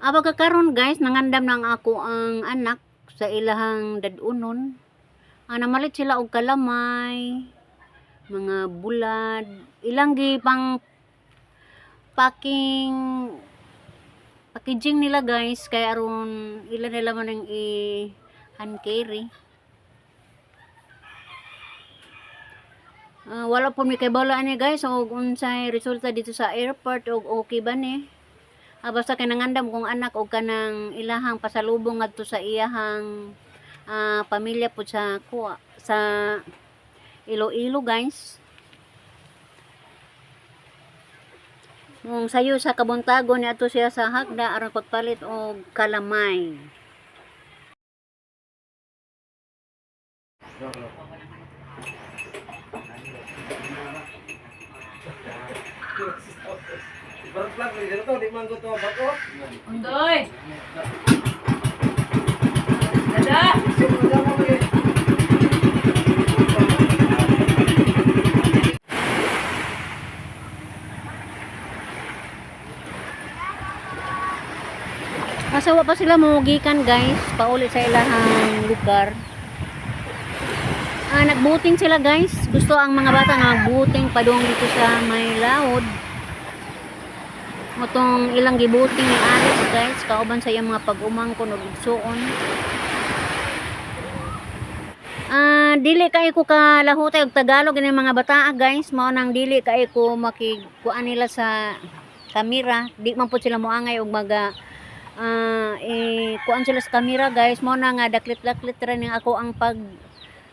pagkakaroon guys, nangandam lang ako ang anak sa ilahang dadunon. Ah, namalit sila og kalamay, mga bulad, ilang gi pang packing packaging nila guys kaya aron ilan nila man ang i hand carry. Ah, wala po mi kay bala ni guys og unsay resulta dito sa airport og okay ba ni? Ah, basta kay nangandam kong anak og kanang ilahang pasalubong ngadto sa iyahang ah, pamilya po sa kuha sa Iloilo guys. Mong sayo sa kabuntago ni ato siya sa hagda aron pagpalit og kalamay. Barat lang, dito to, di man ko to bato. Undoy! Dada! Kasawa pa sila mamugikan guys, paulit sa ilahang lugar. Ah, nagbuting sila guys. Gusto ang mga bata nga magbuting padung dito sa may laod. Motong ilang gibuting ni Alex guys, kauban sa iyang mga pag-umangkon og igsuon. Ah, dili kay ko ka lahutay og Tagalog ini mga bata guys, mao nang dili kay ko makikuan nila sa kamera. Di man pud sila moangay og maga ah eh kuan sila sa camera guys. Mo na nga daklit-daklit ra ako ang pag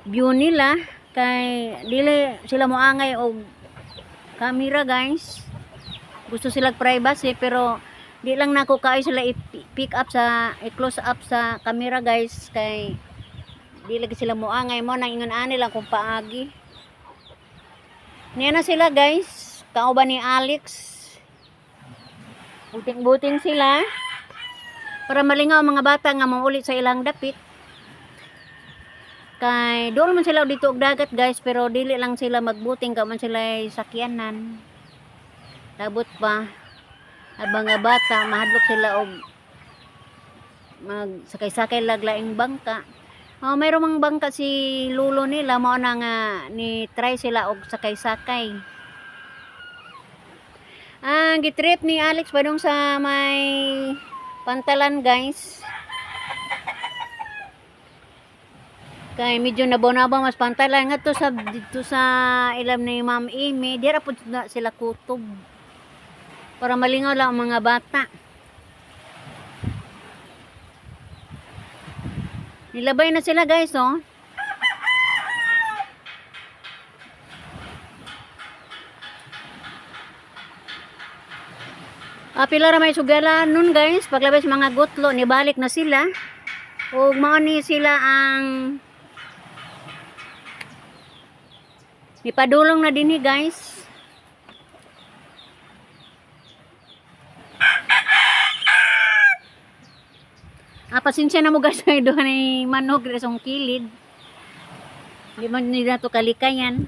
view nila. Kay dili sila mo angay og camera guys gusto sila privacy pero di lang nako sila i-pick up sa i-close up sa camera guys. Kay di lagi sila mo angay. Mo nang ingon ani lang kung paagi. Niya na sila guys. Kauban ni Alex? Buting-buting sila. Para malingaw mga bata nga maulit sa ilang dapit. Kay doon man sila dito og dagat guys pero dili lang sila magbuting ka man sila sakyanan labot pa. Ang mga bata mahadlok sila og mag sakay-sakay laglaing bangka. Oh mayroong mang bangka si lulo nila. Mao na nga ni try sila og sakay-sakay. Ang gitrip ni Alex padung sa may pantalan guys. Kay medyo nabaw-nabaw mas pantalan. Nga to sa dito sa ilam ni Ma'am Amy. Dira na sila kutob para malingaw lang ang mga bata nilabay na sila guys oh Ah, ra may sugala nun guys, paglabas mga gutlo, nibalik na sila. Ug mao ni sila ang Nipadulong na dinhi guys. Ah, pasensya na mo guys, ay doon ay manog resong kilid. Di man nila to kalikayan.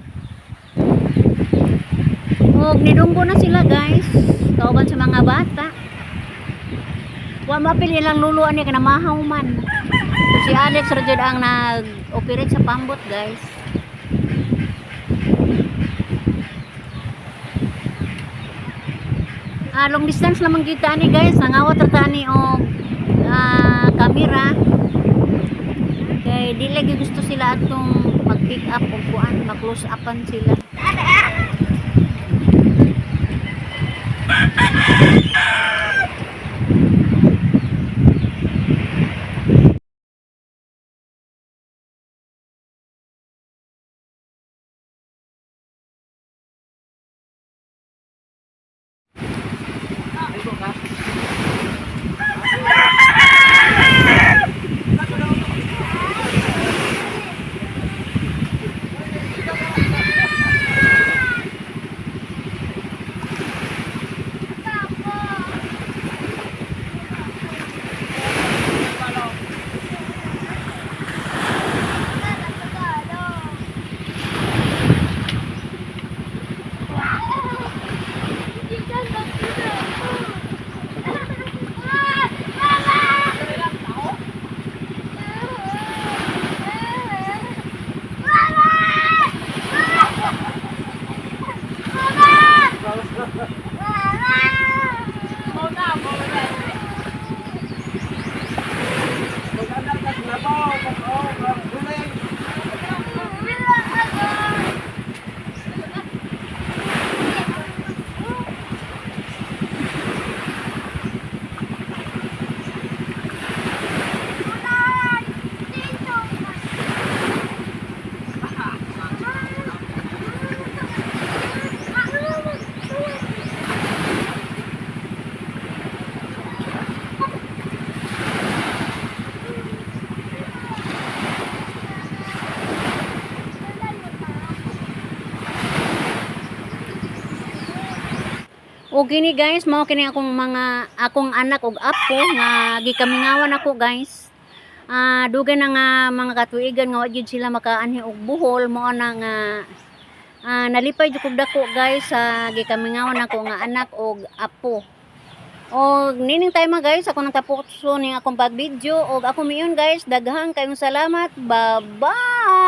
Ug nidunggo na sila guys. Kauban sa mga bata. Wa mapili lang luluan ni kana mahaw man. So, si Alex Rajud ang nag-operate sa pambot guys. Ah, long distance lamang kita ni guys. Nangawat ra tani og camera. Kay di lagi gusto sila atong mag-pick up o kuan, mag-close upan sila. Ha ha ha. O gini guys, mao kini akong mga akong anak ug apo nga gikamingawan ako guys. Ah, dugay na nga mga katuigan nga wa gyud sila makaanhi og buhol mo na nga ah, nalipay jud kog dako guys sa gikamingawan ako nga anak og apo. O nining time guys, ako nang tapos ni akong pag-video og ako miyon guys, daghang kayong salamat. Bye-bye.